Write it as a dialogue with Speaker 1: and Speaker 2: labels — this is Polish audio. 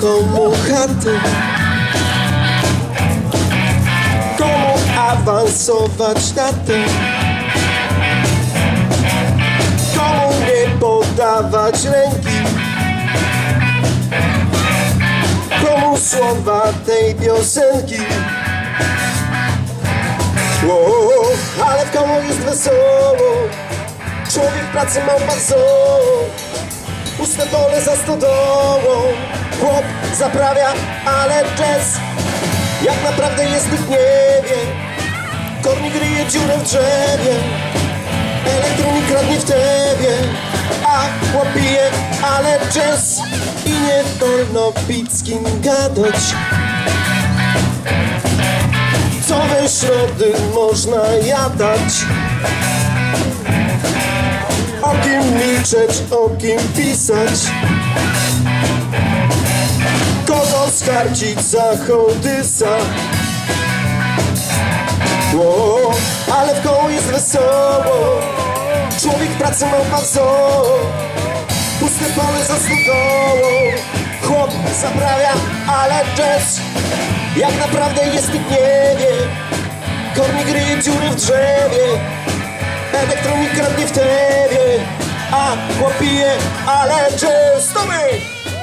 Speaker 1: komu chaty Komu awansować na tym? Komu nie podawać ręki? Komu słowa tej piosenki? Wow, ale w komu jest wesoło? Człowiek pracy ma bardzo Puste pole za stodołą. Chłop zaprawia, ale jazz Jak naprawdę nikt nie wie. Kornik ryje dziurę w drzewie. Elektronik kradnie w tebie. A chłop pije, ale jazz I nie wolno pić kim gadać. Co we środy można jadać o kim milczeć, o kim pisać. Kogo skarcić za hołdysa? Ło, Ale w koło jest wesoło. Człowiek pracy ma bardzo. Puste pole za stodołą Chłop zaprawia, ale jazz Jak naprawdę jest nikt nie wie. Kornik ryje dziury w drzewie Elektronik kradnie w tebie A chłop pije, ale jazz To my!